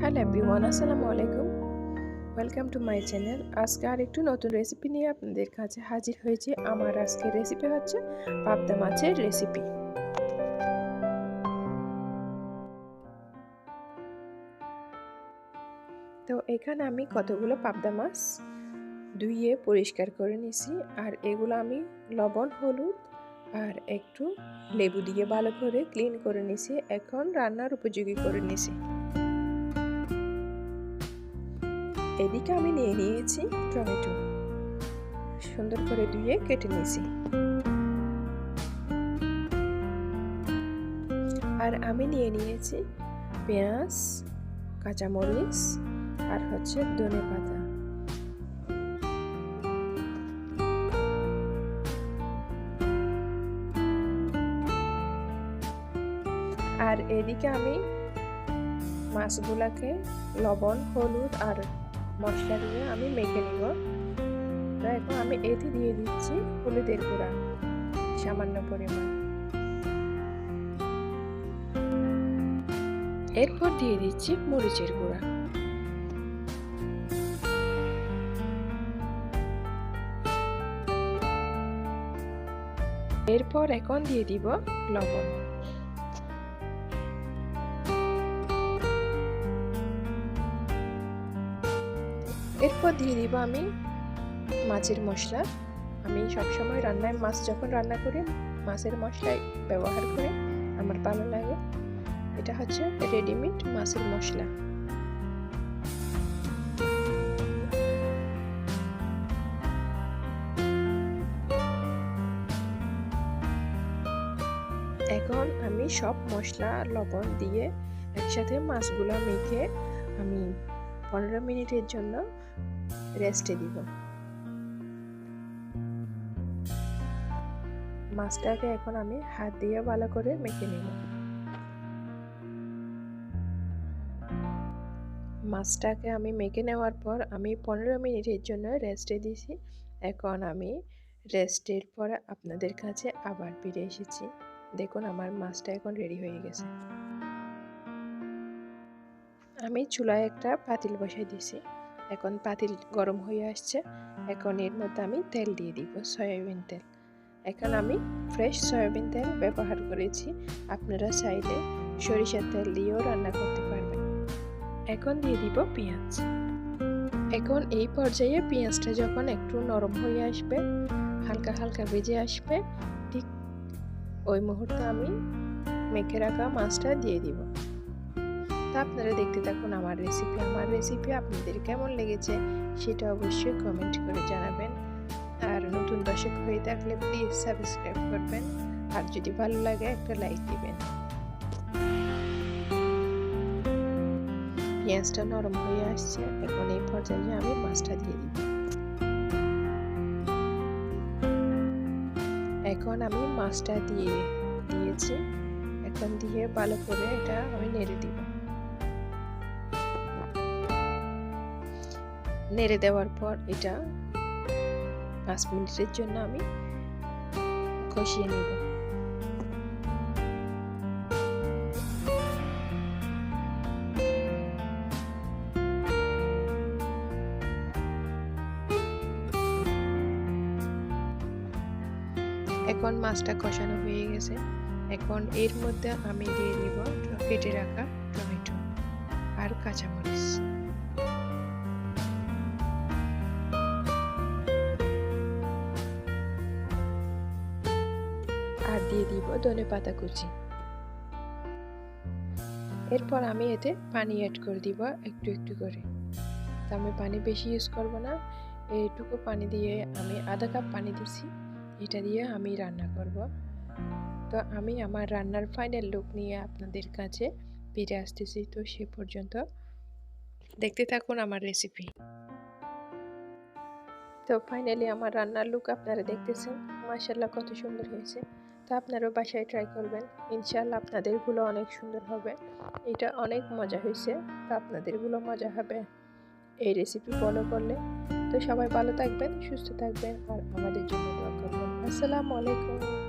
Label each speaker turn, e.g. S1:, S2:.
S1: Hello everyone আসসালামু আলাইকুম welcome to my channel আজকে আর একটু নতুন রেসিপি নিয়ে আপনাদের কাছে হাজির হয়েছি। আমার আজকের রেসিপি হচ্ছে পাবদা মাছের রেসিপি তো এখানে আমি কতগুলো পাবদা মাছ ধুইয়ে পরিষ্কার করে নিছি আর এগুলো আমি লবণ, হলুদ আর একটু লেবু দিয়ে ভালো করে ক্লিন করে নিছি এখন রান্নার উপযোগী করে নিছি এদিকে আমি নিয়ে নিয়েছি টমেটো। সুন্দর করে ধুয়ে কেটে নিয়েছি। আর আমি নিয়ে নিয়েছি পেঁয়াজ, কাঁচামরিচ আর হচ্ছে ধনে পাতা। আর এদিকে আমি মাছগুলাকে লবণ, হলুদ আর মশলা দিয়ে আমি মেখে নিব। তো এখন আমি এতে দিয়ে দিচ্ছি হলুদের গুঁড়া, সামান্য পরিমাণ। এরপর দিয়ে দিচ্ছি মরিচের গুঁড়া। এরপর এখন দিয়ে দিব লবণ। এরপর দিয়ে দিব আমি মাছের মশলা। আমি সবসময় রান্নায় মাছ যখন রান্না করি, মাছের মশলাই ব্যবহার করে আমার ভালো লাগে। এটা হচ্ছে রেডিমেড মাছের মশলা। এখন আমি সব মশলা লবণ দিয়ে একসাথে মাছগুলো মেখে আমি পনেরো মিনিটের জন্য রেস্টে দিব। মাছটাকে এখন আমি হাত দিয়ে ভালো করে মেখে নেব। মাছটাকে আমি মেখে নেওয়ার পর আমি পনেরো মিনিটের জন্য রেস্টে দিয়েছি এখন আমি রেস্টের পর আপনাদের কাছে আবার ফিরে এসেছি। দেখুন, আমার মাছটা এখন রেডি হয়ে গেছে। আমি চুলায় একটা পাতিল বসাই দিয়েছি। এখন পাতিল গরম হয়ে আসছে। এখন এর মধ্যে আমি তেল দিয়ে দিব, সয়াবিন তেল। এখন আমি ফ্রেশ সয়াবিন তেল ব্যবহার করেছি। আপনারা চাইলে সরিষার তেল দিয়েও রান্না করতে পারবেন। এখন দিয়ে দিব পেঁয়াজ। এখন এই পর্যায়ে পেঁয়াজটা যখন একটু নরম হয়ে আসবে, হালকা হালকা ভেজে আসবে, ঠিক ওই মুহূর্তে আমি মেখে রাখা মাছটা দিয়ে দিব। তা আপনারা দেখতে থাকুন আমার রেসিপি আমার রেসিপি আপনাদের কেমন লেগেছে সেটা অবশ্যই কমেন্ট করে জানাবেন। আর নতুন দর্শক হয়ে থাকলে প্লিজ সাবস্ক্রাইব করবেন। আর যদি ভালো লাগে একটা লাইক দিবেন। পেঁয়াজটা নরম হয়ে আসছে, এখন এই পর্যায়ে আমি মাছটা দিয়ে দিব এখন আমি মাছটা দিয়ে দিয়েছি। এখন দিয়ে ভালো করে এটা আমি নেড়ে দিব। নেড়ে দেওয়ার পর এটা পাঁচ মিনিটের জন্য আমি কষিয়ে নেব। এখন মাছটা কষানো হয়ে গেছে। এখন এর মধ্যে আমি দিয়ে দিব কেটে রাখা টমেটো আর কাঁচামরিচ। আর দিয়ে দিব, ধনে পাতা কুচি। এরপর আমি এতে পানি অ্যাড করে দিব একটু একটু করে। তো আমি পানি বেশি ইউজ করব না, এইটুকু পানি দিয়ে আমি আধা কাপ পানি দিছি, এটা দিয়ে আমি রান্না করব। তো আমি আমার রান্নার ফাইনাল লুক নিয়ে আপনাদের কাছে ফিরে আসতেছি, তো সে পর্যন্ত দেখতে থাকুন আমার রেসিপি তো ফাইনালি আমার রান্নার লুক আপনারা দেখতেছেন। মাসাল্লাহ কত সুন্দর হয়েছে। তো আপনারাও বাসায় ট্রাই করবেন। ইনশাল্লাহ আপনাদেরগুলো অনেক সুন্দর হবে। এটা অনেক মজা হয়েছে। তো আপনাদেরগুলো মজা হবে। এই রেসিপি ফলো করলে। তো সবাই ভালো থাকবেন, সুস্থ থাকবেন আর আমাদের জন্য দোয়া করবেন। আসসালামু আলাইকুম।